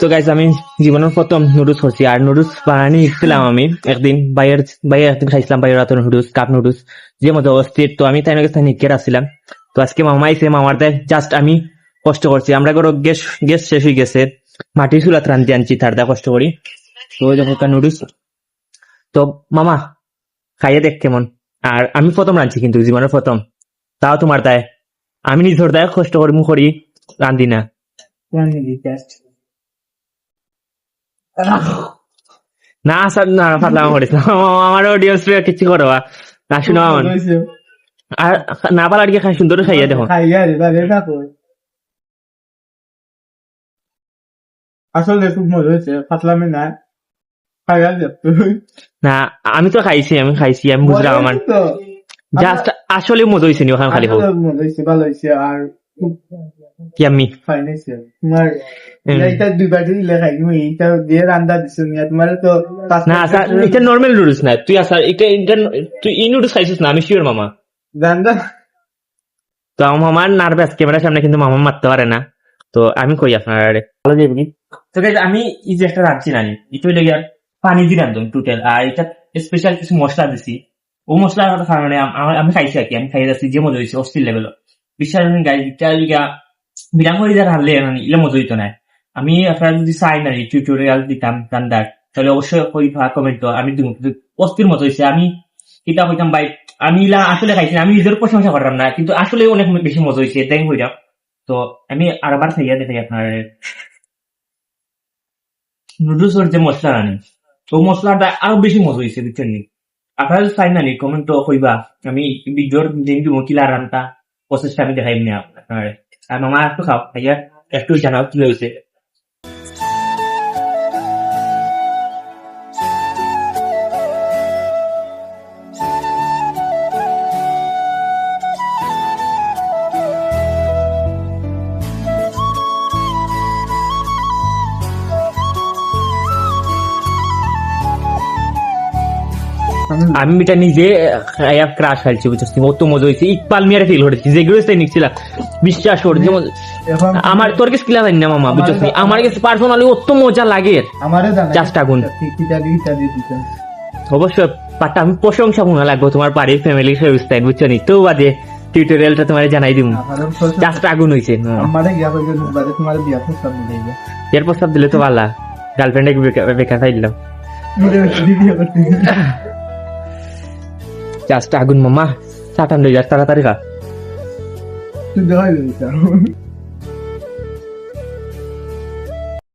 তো গাইজ আমি জীবনের প্রথম নুডলস করছি আর নুডলস বানানি শিখছিলাম আমি একদিন বাইরের বাইরে একদিন খাইছিলাম বাইরের হাতের নুডলস কাপ নুডলস যে মতো অস্থির তো আমি তাই কাছে নিকের আসছিলাম তো আজকে মামা আইসে মামার তাই জাস্ট আমি কষ্ট করছি আমরা করে গ্যাস গ্যাস শেষ হয়ে গেছে। মাটির চুলাত রান্ধতে আনছি তার দা কষ্ট করি তো ওই দেখো নুডলস তো মামা, খাইয়ে দেখ কেমন। আর আমি প্রথম রাঁধছি কিন্তু জীবনের প্রথম। তাও তোমার তাই। আমি নিজের দায় কষ্ট করি মুখ করি রান্ধি না। না স্যার না ফাতলাম করিস না। আমার অডিয়েন্স কিছু করো না শুনো আমার আর না পালার কি খাই সুন্দর খাইয়া দেখো। আসলে খুব মজা হয়েছে ফাতলামি না। খাইয়া না আমি তো খাইছি আমি খাইছি আমি বুঝলাম আমার জাস্ট আসলে মজা হয়েছে নি ওখানে খালি ভালো হয়েছে আর না নর্মাল নুডলস না তুই স্যার এটা তুই নুডলস খাইছিস না? আমি শিওর মামা। তো আমার মামার নার্ভাস ক্যামেরার সামনে কিন্তু মামা মারতে পারে না। তো আমি কই আপনার ভালো যাবে কি তো আমি এই যে একটা রাঁধছি না এটা হইলে গিয়ে পানি দিয়ে রান্ধুম টোটাল আর এটা স্পেশাল কিছু মশলা দিছি। ও মশলার কথা কারণে আমি খাইছি আর কি আমি খাই যাচ্ছি যে মজা হয়েছে অস্থির লেভেল বিশ্বাস গাই এটা লিগা বিরাম করে যারা ইলে আমি যদি চাই না টিউটোরিয়াল দিতাম রান্দার তাহলে অবশ্যই আমি আমি আমি ইলা আমি না, কিন্তু অনেক মজা তো আমি আরবার খাইয়া দেখাই আপনার যে মশলা রানি তো মশলাটা আরও বেশি মজা হয়েছে বুঝছেন নি আপনারা চাই না কমেন্ট কইবা আমি ভিডিওর দিন দিব, কিলা রান্তা প্রসেসটা আমি দেখাই নি আপনার আর মামা একটু খাও জানাও কি হয়েছে আমি এটা নিজে ক্রাশ খাইছি বুঝছিস অত মজা হয়েছে। ইকবাল মিয়ারে ফিল করেছি যেগুলো তাই নিচ্ছিলাম বিশ্বাস কর যে মজা- এখন আমার তোর কাছে কিলা জানি না মামা বুঝছিস নি? আমার কাছে পার্সোনালি অত মজা লাগে। দিয়ে দিতে অবশ্যই পাটা আমি প্রশংসা মনে লাগবো তোমার বাড়ির ফ্যামিলি স্টাইল বুঝছ নি? তো বাদে টিউটোরিয়ালটা তোমার জানাই দিব জাস্ট আগুন হয়েছে তোমার বিয়া প্রস্তাব এর দিলে তো ভালো। গার্লফ্রেন্ডে বেকার পাইলাম মুরে বিয়া করতে জাস্ট আগুন মামা চাটান লই যাস তাড়াতাড়ি খা তুই দেখাই দিবি